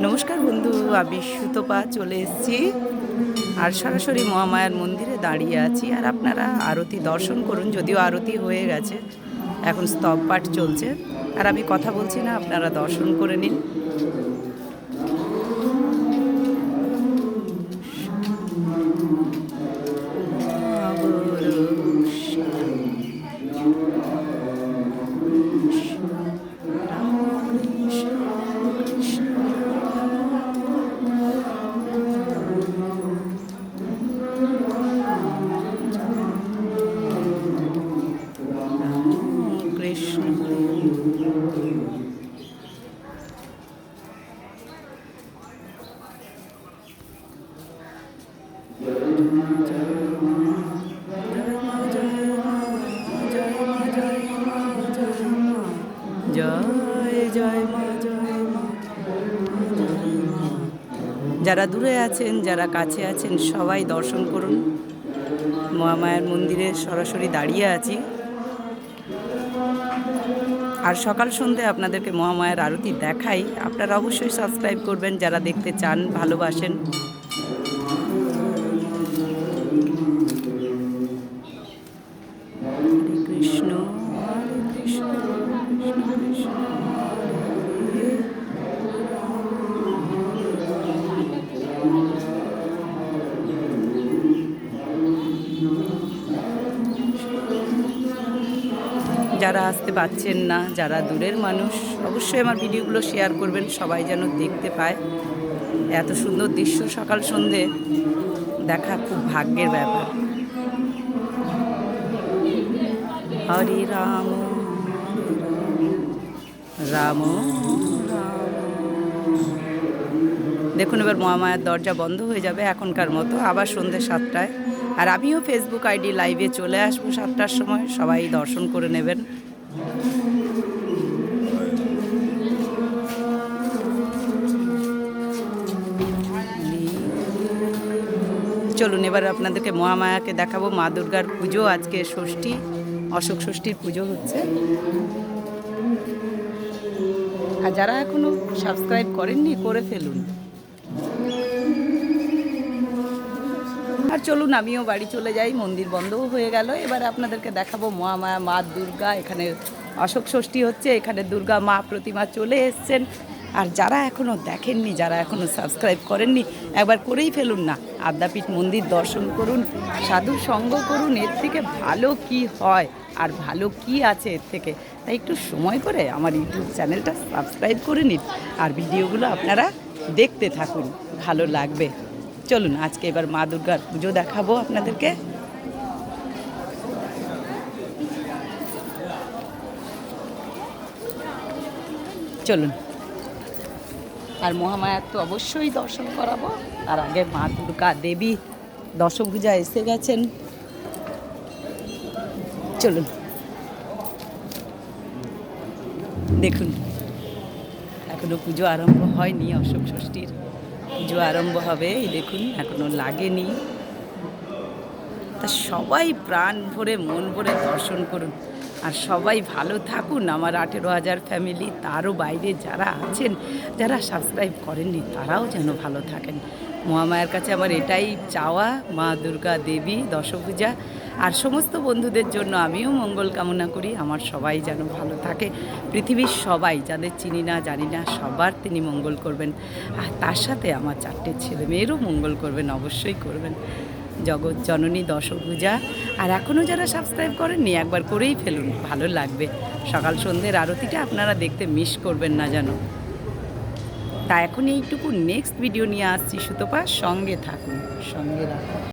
নমস্কার বন্ধু, আমি সুতপা চলে এসেছি। আর সরাসরি মহামায়ার মন্দিরে দাঁড়িয়ে আছি। আর আপনারা আরতি দর্শন করুন, যদিও আরতি হয়ে গেছে। এখন স্তব পাঠ চলছে। আর আমি কথা বলছি না, আপনারা দর্শন করে নিন। যারা দূরে আছেন যারা কাছে আছেন সবাই দর্শন করুন। মহামায়ার মন্দিরে সরাসরি দাঁড়িয়ে আছি। আর সকাল সন্ধে আপনাদেরকে মহামায়ার আরতি দেখাই। আপনারা অবশ্যই সাবস্ক্রাইব করবেন যারা দেখতে চান, ভালোবাসেন। যারা আসতে পাচ্ছেন না, যারা দূরের মানুষ, অবশ্যই আমার ভিডিওগুলো শেয়ার করবেন, সবাই যেন দেখতে পায়। এত সুন্দর দৃশ্য সকাল সন্ধে, দেখা খুব ভাগ্যের ব্যাপার। হরে রাম রাম। দেখুন এবার মহামায়ার দরজা বন্ধ হয়ে যাবে এখনকার মতো, আবার সন্ধ্যে সাতটায়। আর আমিও ফেসবুক আইডি লাইভে চলে আসব সাতটার সময়, সবাই দর্শন করে নেবেন। চলুন এবার আপনাদেরকে মহামায়াকে দেখাবো, মা দুর্গার পুজো, আজকে ষষ্ঠী, অশোক ষষ্ঠীর পুজো হচ্ছে। আর যারা এখনও সাবস্ক্রাইব করেননি, করে ফেলুন। আর চলুন আমিও বাড়ি চলে যাই, মন্দির বন্ধও হয়ে গেল। এবার আপনাদেরকে দেখাবো মহামায়া মা দুর্গা, এখানে অশোক ষষ্ঠী হচ্ছে, এখানে দুর্গা মা প্রতিমা চলে এসছেন। আর যারা এখনও দেখেননি, যারা এখনও সাবস্ক্রাইব করেননি, একবার করেই ফেলুন না। আদ্যাপীঠ মন্দির দর্শন করুন, সাধু সঙ্গ করুন, এর থেকে ভালো কি হয় আর ভালো কি আছে এর থেকে? তাই একটু সময় করে আমার ইউটিউব চ্যানেলটা সাবস্ক্রাইব করে নিন। আর ভিডিওগুলো আপনারা দেখতে থাকুন, ভালো লাগবে। চলুন, আজকে এবার মা দুর্গার পুজো দেখাবো আপনাদেরকে। চলুন। আর মহামায়ার তো অবশ্যই দর্শন করাবো। তার আগে মা দুর্গা দেবী দশভূজা এসে গেছেন। চলুন। দেখুন, এখনও পুজো আরম্ভ হয়নি অশোক ষষ্ঠীর। পুজো আরম্ভ হবে, এই দেখুন, এখনও লাগেনি। তা সবাই প্রাণ ভরে, মন ভরে দর্শন করুন। আর সবাই ভালো থাকুন, আমার আঠেরো হাজার ফ্যামিলি তারও বাইরে যারা আছেন, যারা সাবস্ক্রাইব করেননি, তারাও যেন ভালো থাকেন। মহামায়ার কাছে আমার এটাই চাওয়া, মা দুর্গা দেবী, দশপূজা আর সমস্ত বন্ধুদের জন্য আমিও মঙ্গল কামনা করি, আমার সবাই যেন ভালো থাকে। পৃথিবীর সবাই যাদের চিনি না, জানি না, সবার তিনি মঙ্গল করবেন। আর তার সাথে আমার চারটে ছেলে মেয়েরও মঙ্গল করবেন, অবশ্যই করবেন। জগৎ জননী দশভূজা। আর এখনও যারা সাবস্ক্রাইব করেননি, একবার করেই ফেলুন, ভালো লাগবে। সকাল সন্ধ্যের আরতিটা আপনারা দেখতে মিস করবেন না যেন। তা এখন এইটুকু নেক্সট ভিডিও নিয়ে আসছি সুতপা, সঙ্গে থাকুন, সঙ্গে রাখুন।